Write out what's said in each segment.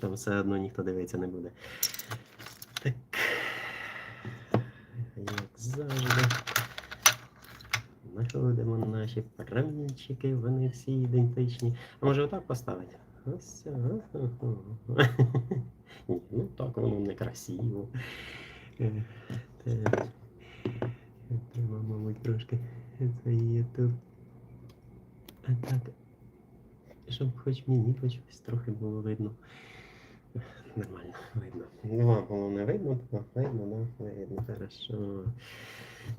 Там все одно ніхто дивитися не буде. Так. Як завжди. Знаходимо наші промінчики, вони всі ідентичні. А може отак поставити? Ось. Ні, ну так воно некрасиво. Е, так. Треба, мабуть, трошки тут. А так. Щоб хоч мені хоч трохи було видно. Нормально, видно. Ну, вам головне видно, то видно, да? Видно, хорошо.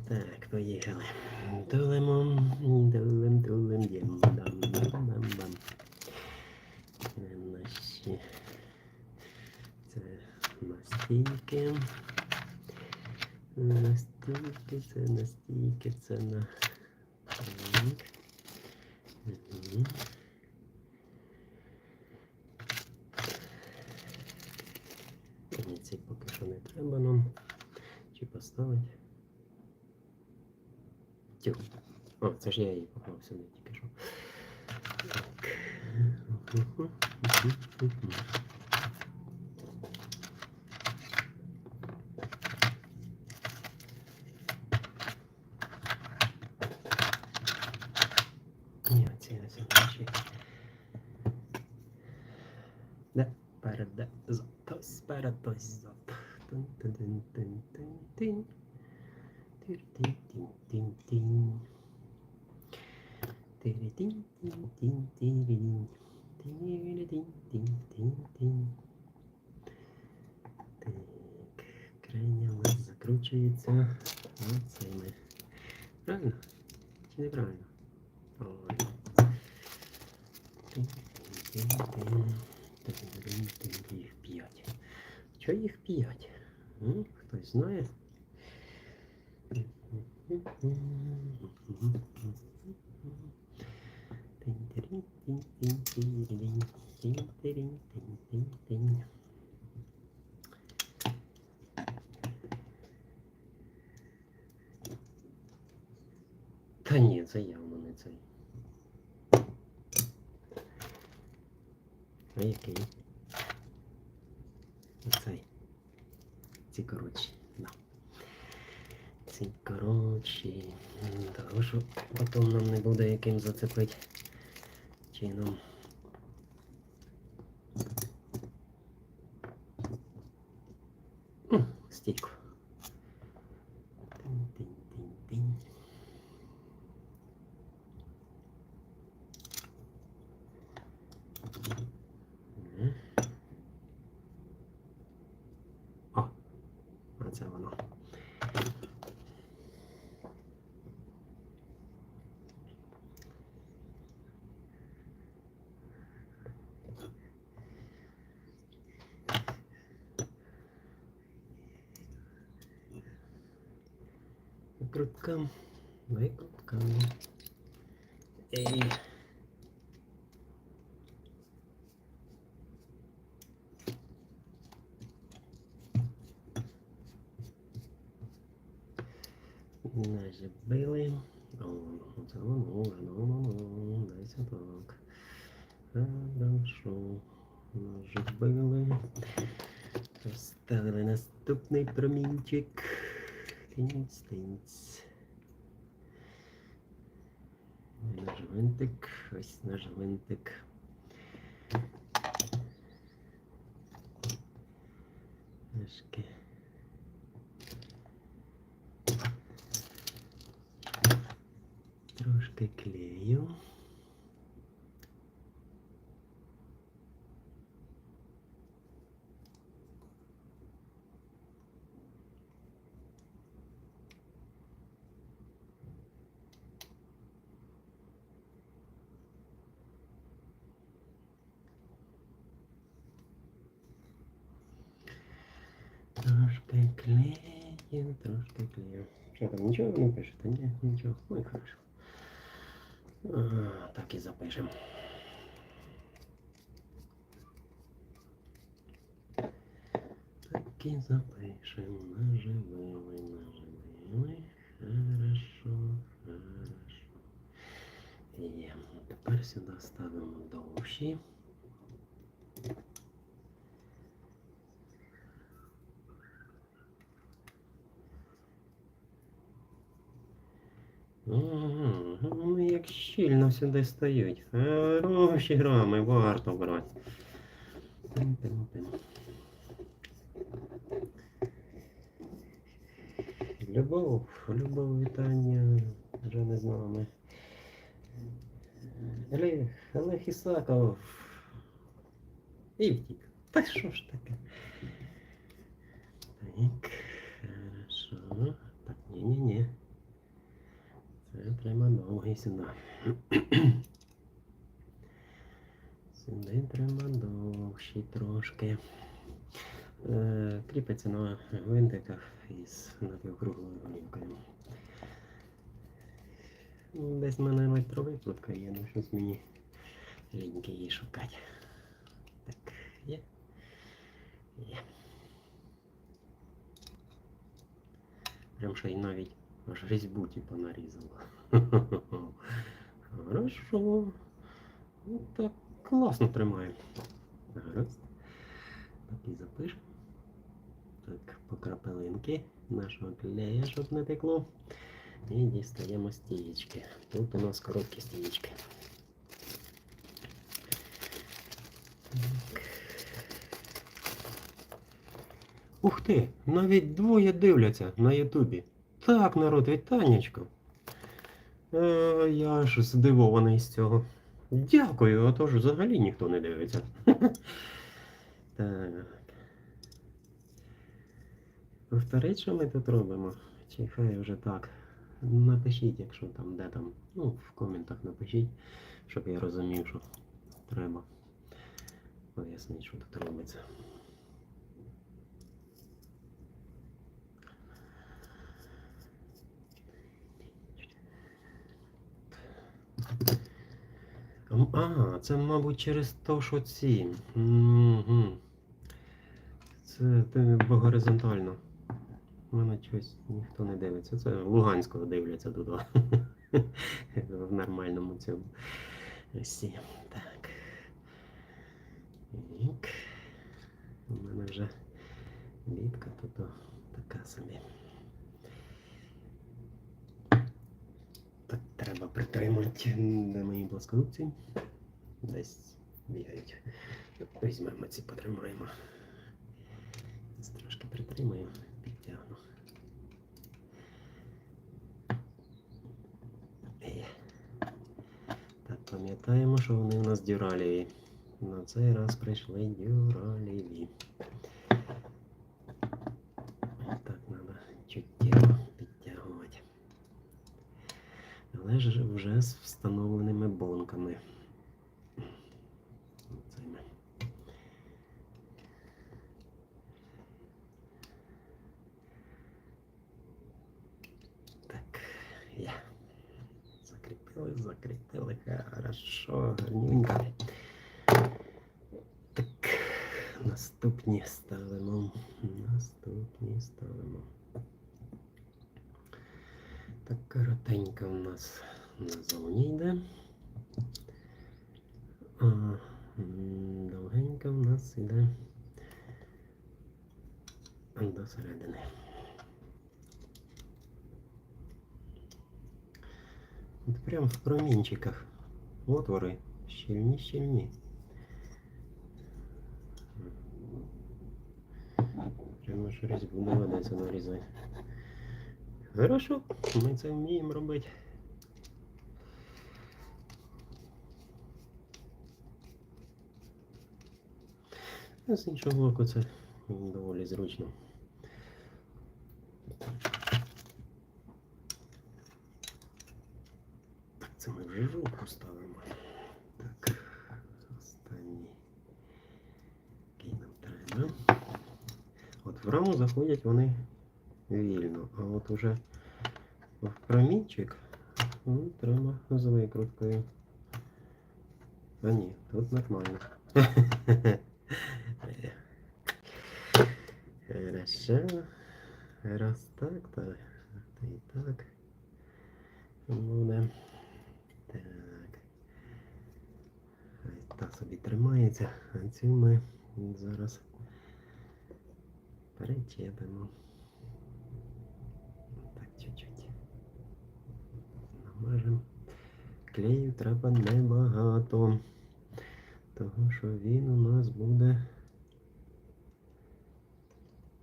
Так, поїхали. Тулимо, тулим, тулим, дім, дам, дам, дам, Наші. Це настійки. Настійки, це настійки, це на. поставити? Тю. О, це ж я її поклав сюди тільки що. Так. Правильно? Чи неправильно? Ой. Тин, тин, тин, тин. Тин, тин, тин, Їх п'ять. Чого їх п'ять? М? Хтось знає? Та ні, це явно не цей. А який? Оцей. Ці коротші, да. Ці коротші. Того, що потім нам не буде яким зацепити чином. Стійку. Тин-тин-тин-тин. Мгм. О, а це воно. Викрутка, викрутка. Ей. Наживили. О, це воно, воно, воно, дайся так. Хорошо. Наживили. Поставили наступний промінчик. Тинць, тинць. Наш гвинтик, ось наш гвинтик. Трошки. Трошки клею. Трошки клею, трошки клею. Що там, нічого не пишете? Ні, нічого. Ой, хорошо. А, так і запишемо. Так і запишемо. Наживили, наживили. Хорошо, хорошо. Є. Тепер сюди ставимо довші. Щільно сюди стають. Хороші грами, варто брати. Любов, любов, вітання, вже не з нами. Олег, Олег Ісаков. І втік. Та що ж таке? Так, хорошо. Так, ні-ні-ні. Довгий сюди. Сюди треба довший трошки. Е, кріпиться на гвинтиках із напівкруглою голівкою. Ну, Десь в мене електровикладка є, ну щось мені ліньки її шукати. Так, є. Є. Прям ще й навіть аж різьбу типу нарізала. Хорошо. Ну так класно тримає. Гаразд. Так і запишемо. Так, по крапелинки нашого клея, щоб не текло. І дістаємо стієчки. Тут у нас короткі стієчки. Ух ти! Навіть двоє дивляться на Ютубі. Так, народ, вітаннячко. Е, я ж здивований з цього. Дякую, а то ж взагалі ніхто не дивиться. Так. Повторить, що ми тут робимо? Чи хай вже так. Напишіть, якщо там, де там. Ну, в коментах напишіть, щоб я розумів, що треба. Поясніть, що тут робиться. А, це, мабуть, через те, що ці. Це горизонтально. У мене щось ніхто не дивиться. Це Луганського дивляться туди. В нормальному цьому. Так. У мене вже бітка тут така собі. Так, треба притримати де мої плоскогубці. Десь бігають. Візьмемо ці, потримаємо. Трошки притримаю, підтягну. Так, пам'ятаємо, що вони у нас дюралєві. На цей раз прийшли дюралєві. Так, треба чуттєво підтягувати. Але ж вже з встановленими бонками. Так, я. Закріпили, закріпили. Хорошо, гарненько. Так, наступні ставимо. Наступні ставимо. Так, коротенько у нас на зоні йде. А, м, довгенько в нас йде до середини. От прям в промінчиках. Отвори. Щільні, щільні. Прямо ж різьбу доведеться нарізати. Хорошо, ми це вміємо робити. А з іншого боку це доволі зручно. Так, це ми вже жовтку ставимо. Так, останній. Який нам треба. От в раму заходять вони вільно, а от уже в промінчик ну, треба з викруткою. А ні, тут нормально. Хорошо. Раз так, так, і так. Буде. Так. Та собі тримається, а цю ми зараз перечепимо. Так, чуть-чуть. Намажемо клею треба небагато. Того що він у нас буде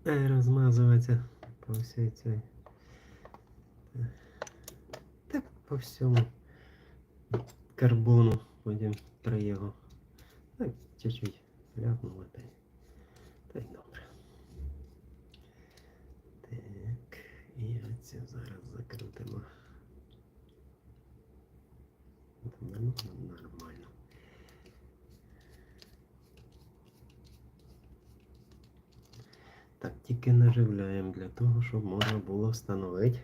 е, розмазуватися по всій цій. Та по всьому карбону потім при його. Так, чуть-чуть ляпнуло та й. Та й добре. Так, і оцю зараз закрутимо. Нормально, Так, тільки наживляємо для того, щоб можна було встановити.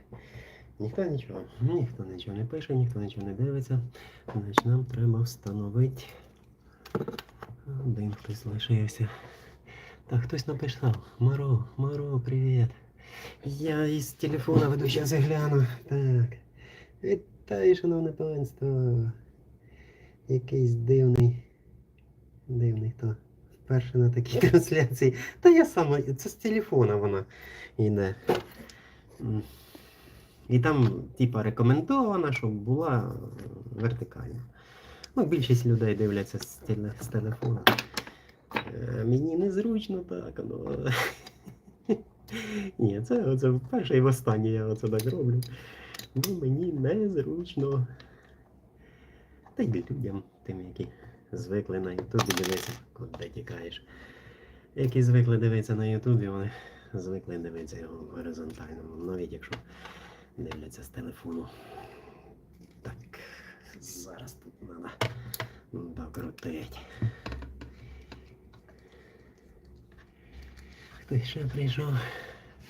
Ніхто нічого, ніхто нічого не пише, ніхто нічого не дивиться. Значить нам треба встановити. Один хтось лишився. Так, хтось написав. Маро, Маро, привіт. Я із телефона веду, зараз гляну. Так. Вітаю, шановне панство. Якийсь дивний. Дивний хто. Вперше на такій трансляції. Та я сама, це з телефона вона йде. І там, типа, рекомендовано, щоб була вертикальна. Ну, більшість людей дивляться з, теле, з телефона. Е, Мені незручно так. Ну. Ні, це оце вперше і востаннє я оце так роблю. Ну, мені незручно. Та й людям, тим, які звикли на Ютубі дивитися, куди тікаєш. Які звикли дивитися на Ютубі, вони звикли дивитися його в горизонтальному, навіть якщо дивляться з телефону. Так, зараз тут треба докрутити. Хтось ще прийшов.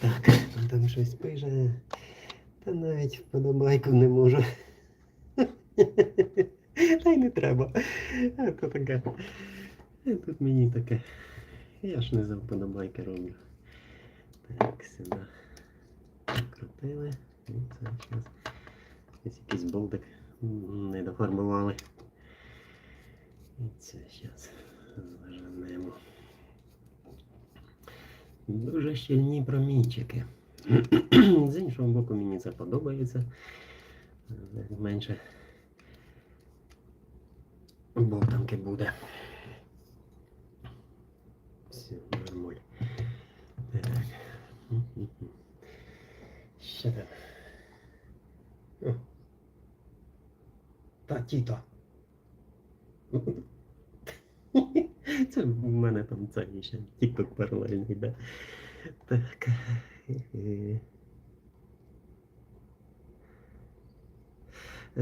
Так, він там щось пише. Та навіть вподобайку не можу. Та й не треба. А таке. А Тут мені таке. Я ж не за вподобайки роблю. Так, сюди. Крутили. І це зараз. Ось якийсь болтик не доформували. І це зараз заженемо. Дуже щільні промінчики. З іншого боку, мені це подобається. Е, Менше болтанки буде. Все, нормаль. Так. Ще там. О. Та тіто. Це в мене там це ще тік-ток паралельно йде. Так. е, Е,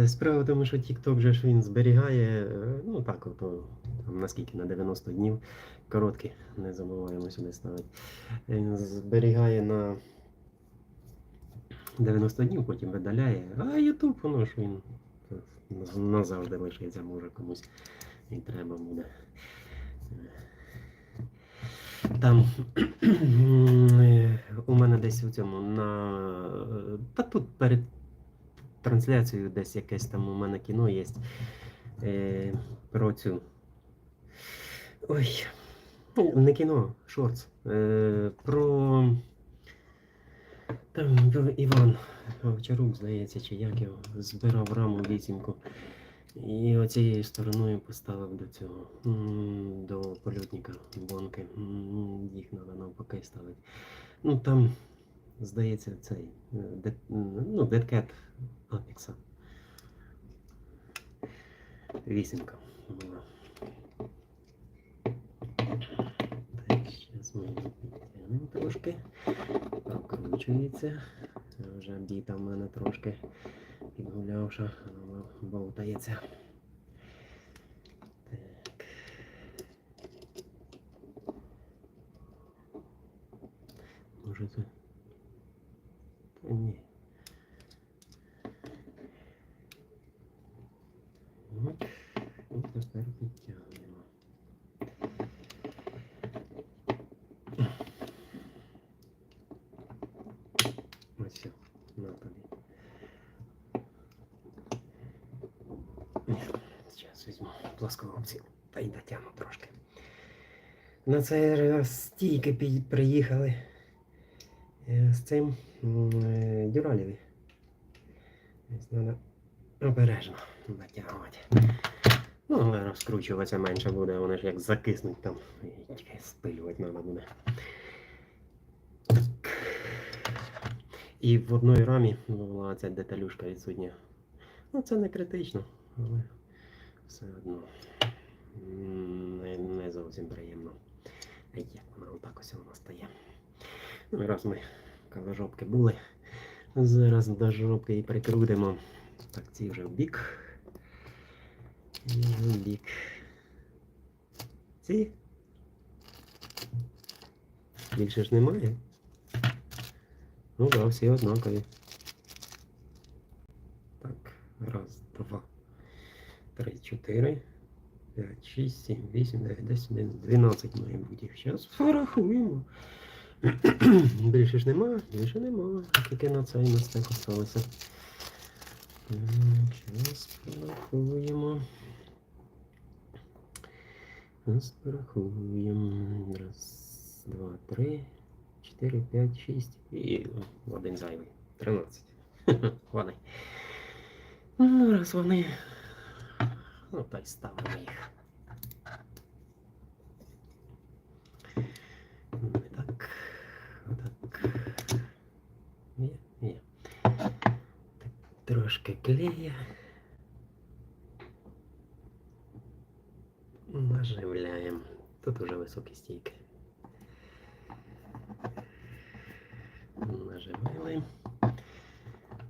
Справа в тому, що TikTok же ж він зберігає, е, ну так, от, там, наскільки на 90 днів, короткі, не забуваємо сюди ставити. Він зберігає на 90 днів, потім видаляє, а YouTube, воно ж він е, назавжди лишиться, може комусь і треба буде. Там е, у мене десь у цьому на. Та тут перед трансляцією десь якесь там у мене кіно є е, про цю. Ой, ну, не кіно, шортс. Е, про. Там Іван Овчарук, здається, чи як його збирав раму вісімку. І оцією стороною поставив до цього, до польотника бонки. Їх треба навпаки ставити. Ну там, здається, цей е, ну, Deadcat Apex. Вісімка була. Так, зараз ми підтягнемо трошки. Прокручується. Вже біта в мене трошки підгулявша, вона болтається. Так. Може це. Та ні. От. І тепер підтягнемо. Ось все, на тобі. Зараз візьму плоскогубці та й дотягну трошки. На цей раз тільки пі- приїхали е, З цим м, е, дюралєві. Треба обережно. натягувати. Ну, але розкручуватися менше буде, вони ж як закиснуть там. Тільки спилювати треба буде. І в одної рамі була ця деталюшка відсутня. Ну, це не критично, але все одно не, не зовсім приємно. Як вона отак ось вона стає. Ну, раз ми коло жопки були, зараз до жопки і прикрутимо. Так, ці вже в бік. І в бік. Ці. Більше ж немає. Ну да, всі однакові. Так, раз, два, три, чотири, п'ять, шість, сім, вісім, дев'ять, десять, одинадцять, дванадцять має бути. Зараз порахуємо. Більше ж нема, більше нема. Тільки на цей на стек осталося. Зараз порахуємо. Зараз порахуємо. Раз, два, три, чотири, п'ять, шість і один зайвий. Тринадцять. Вони. Ну, раз вони. Ну, та й ставимо їх. трошки клея. Наживляємо. Тут уже високі стійки. Наживаємо.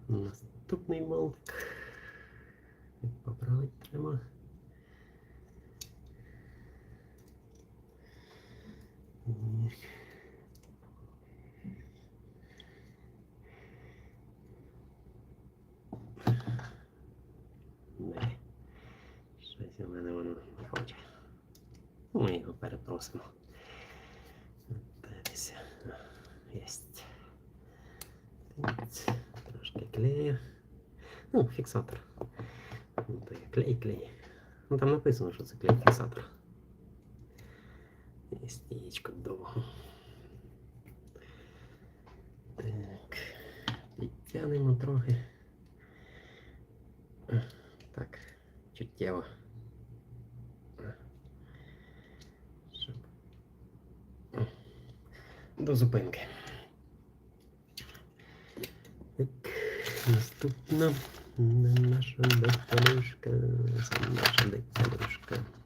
Наступний молотик. Поправити треба. Ну, фіксатор. Ну, то є клей, клей. Ну там написано, що це клей фіксатор. І стієчку довго. Так. Підтягнемо трохи. Так, чуттєво. Щоб. До зупинки. Так, Наступна наша деталюшка. Це наша деталюшка. Так.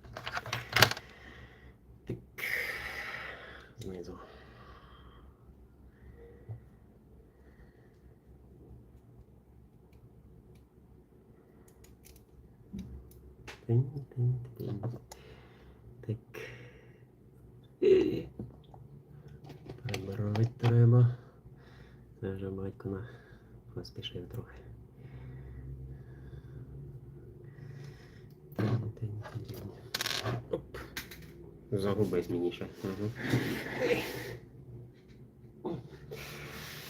Загубись мені ще. Угу.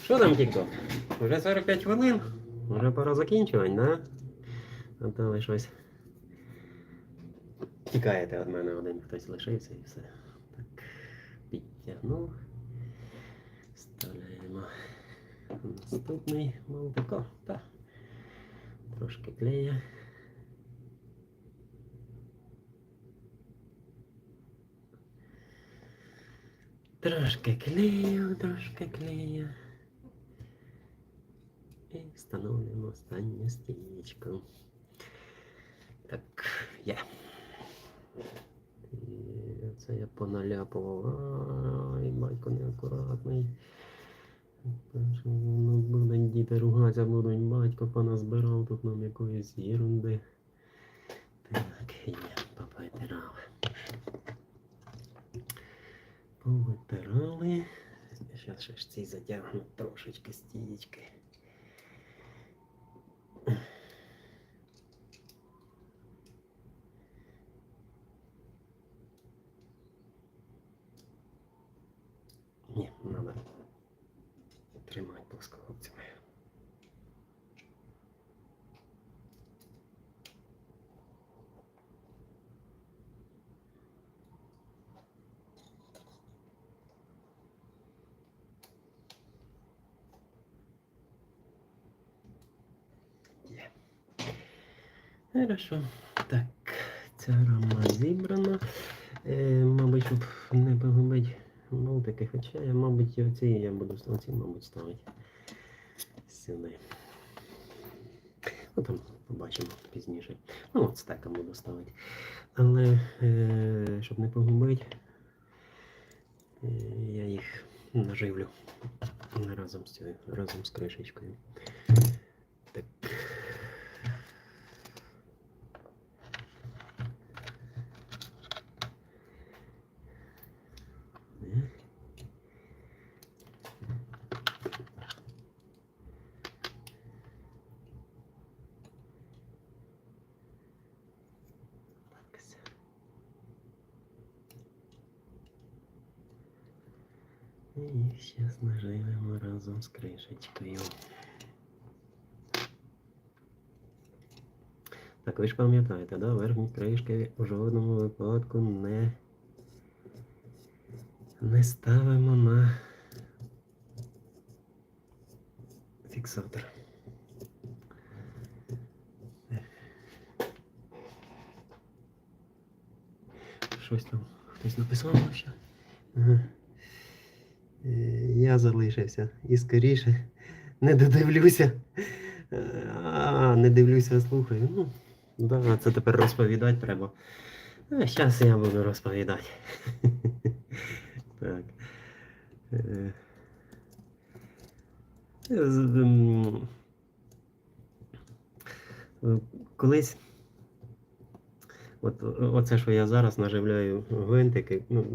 Що там тік-ток? Уже 45 хвилин. Уже пора закінчувати, да? А то ви щось. Тікаєте від мене один хтось лишився і все. Так, підтягнув. Вставляємо наступний молотко. Та. Трошки клея. Трошки клею, трошки клею. І встановлюємо останню стієчку. Так, є. І це я поналяпував. Ай, батько неакуратний. Ну, будуть діти ругатися, будуть батько поназбирав тут нам якоїсь ерунди. Так, є, повитирали. Повитирали. Зараз ще ж ці затягну трошечки стієчки. Ні, треба тримати плоскогубцями. Хорошо. Так, ця рама зібрана. Е, мабуть, щоб не погубити болтики, хоча я, мабуть, оці я буду оці, мабуть, ставити сюди. Ну там побачимо пізніше. Ну, от стеком буду ставити. Але е, щоб не погубити, е, я їх наживлю разом з цією, разом з кришечкою. Так. Е. Так, все. І їх зараз наживемо з кришечкою. Так, ви ж пам'ятаєте, да? верхні кришки у жодному випадку не, не ставимо на фіксатор. Щось там хтось написав ще. Ага. Е, Я залишився і скоріше не додивлюся. Е, А, не дивлюся, слухаю. Ну, да, це тепер розповідати треба. А зараз я буду розповідати. Так. Е, е, Колись. От оце, що я зараз наживляю гвинтики. Ну,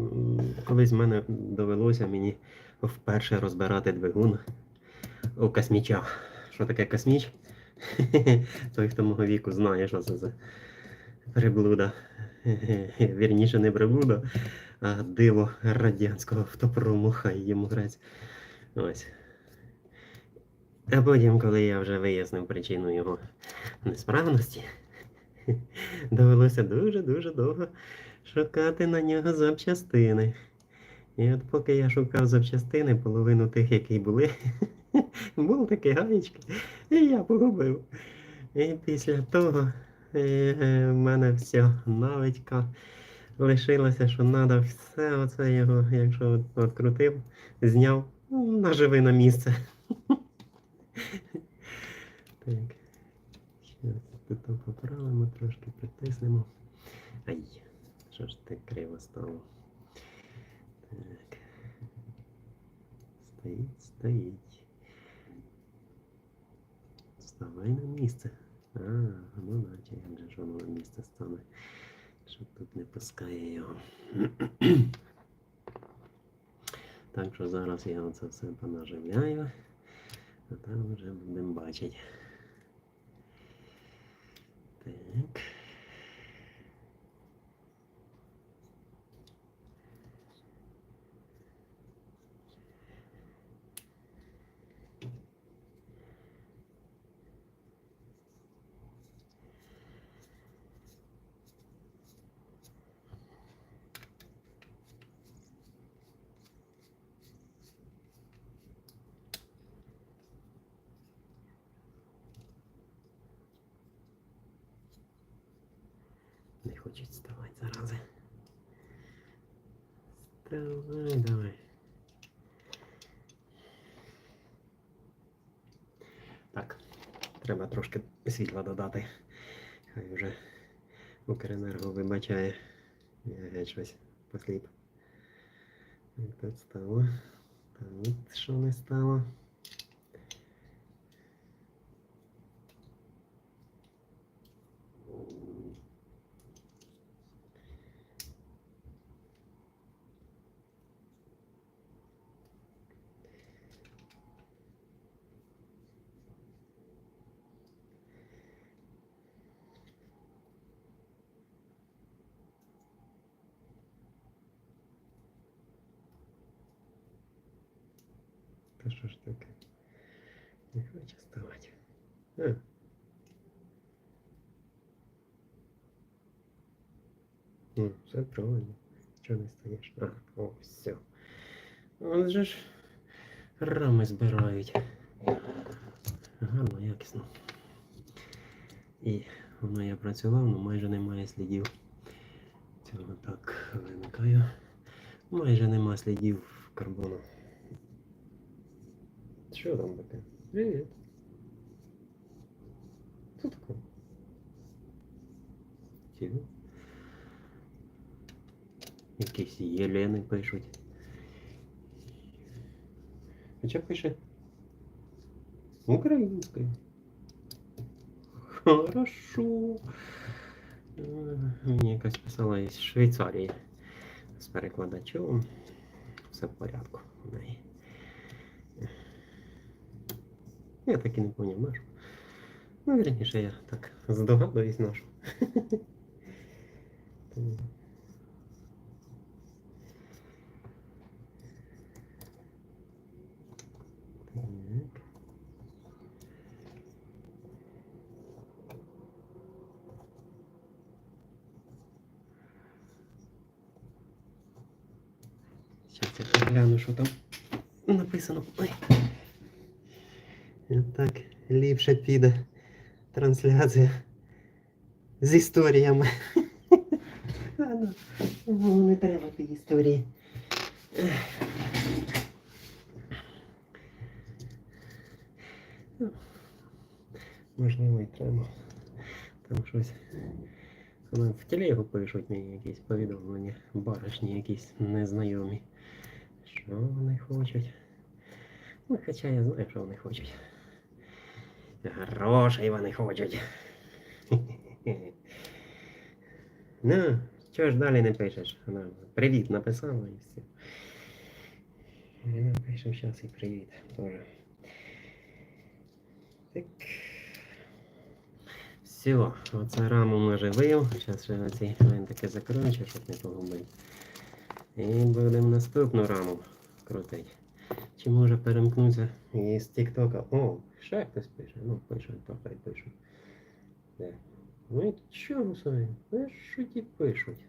колись в мене довелося мені вперше розбирати двигун у косміча. Що таке косміч? Той, хто мого віку знає, що це за приблуда. Вірніше не приблуда, а диво радянського автопрому, хай йому грець. Ось. А потім, коли я вже вияснив причину його несправності, довелося дуже-дуже довго шукати на нього запчастини. І от поки я шукав запчастини, половину тих, які були, болтики, гаєчки, і я погубив. І після того е, в мене все навичка лишилося, що треба все оце його, якщо відкрутив, зняв, ну, наживи на місце. Так. Зараз тут поправимо, трошки притиснемо. Ай, що ж так криво стало? Так. Стоїть, стоїть. Вставай на місце. А, ну наче як же ж воно на місце стане. Що тут не пускає його. Так що зараз я оце все понаживляю, а там вже будемо бачити. Так. Не хочуть вставати зарази. Вставай, давай. Так, треба трошки світла додати. Хай вже Укренерго вибачає. Я геть щось посліп. Тут стало? Та що не стало. Та що ж таке? Не хоче вставати. А. Ну, все правильно. Чого не стаєш? А, о, все. Он же ж рами збирають. Гарно, якісно. І воно я працював, але майже немає слідів. Цього так вимикаю. Майже нема слідів карбону. Що там таке? Привіт. Що таке? Цікаво. Якісь Єлени пишуть. Хоча пише українською. Хорошо. Е, Мені якась писала із Швейцарії з перекладачом. Все в порядку у неї. Я так і не поняв, нашу. Ну, вірніше, я так здогадуюсь нашу. Сейчас я погляну, що там написано. Ой. Так, ліпше піде трансляція з історіями. Ну, Не треба ті історії. Можливо, і треба. Там щось. В телегу пишуть мені якісь повідомлення, баришні якісь незнайомі. Що вони хочуть? Ну, хоча я знаю, що вони хочуть. Грошей вони хочуть. Ну, чого ж далі не пишеш? Привіт написала і все. Я напишу зараз і привіт теж. Так. Все, оце раму може вив. Зараз ще оці таке закрою, щоб не погубити. І будемо наступну раму крутити. Чи може перемкнутися із Тіктока? О, ще хтось пише. Ну, пише, то хай пишуть. Де? Ну і чого собі? Ну, що ті пишуть?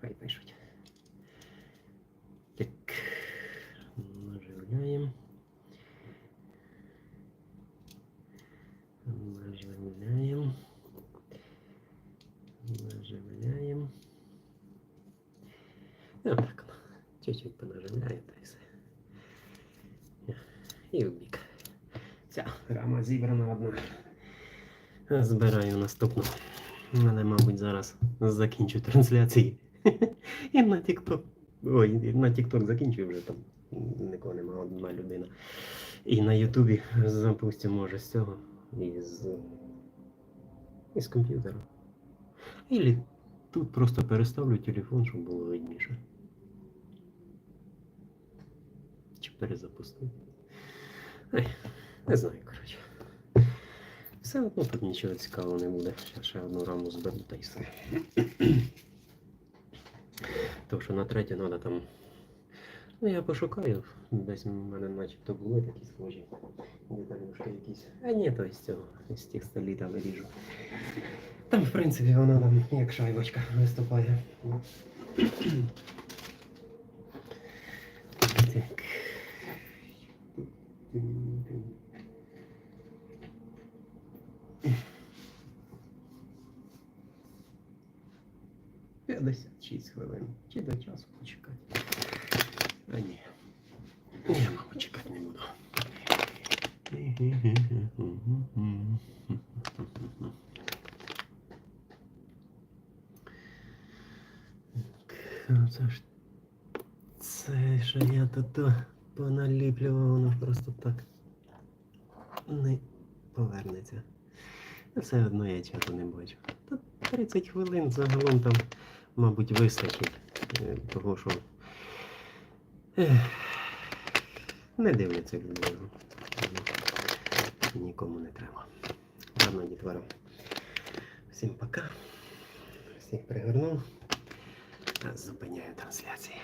Хай пишуть. Так. Наживляємо. Наживляємо. Наживляємо. І отак воно. Чуть-чуть понаживляємо та і все. І в бік. Ця рама зібрана одна. Збираю наступну. Але, мабуть, зараз закінчу трансляції. І на TikTok. Ой, на TikTok закінчую вже там. Нікого нема, одна людина. І на Ютубі запустимо, може, з цього. Із, із комп'ютера. Ілі тут просто переставлю телефон, щоб було видніше. Чи перезапустити. Ай, не знаю, коротше. Все одно тут нічого цікавого не буде. Зараз ще одну раму зберу та й все. Тому що на третє треба там. Ну я пошукаю. Десь в мене начебто були такі схожі. Деталюшки якісь. А ні, то з цього, з тих століта виріжу. Там, в принципі, вона там як шайбочка виступає. Так. П'ятдесят шість хвилин. Чи до часу почекати? А ні. Я, мабуть, чекати не буду. Так, Це ж це що я тут поналіплював, воно ж просто так не повернеться. Все одно я часу не бачу. Та 30 хвилин загалом там, мабуть, вистачить. е, Того, що не дивляться відео. Нікому не треба. Ладно, дітворо. Всім пока. Всіх пригорнув. Зупиняю трансляції.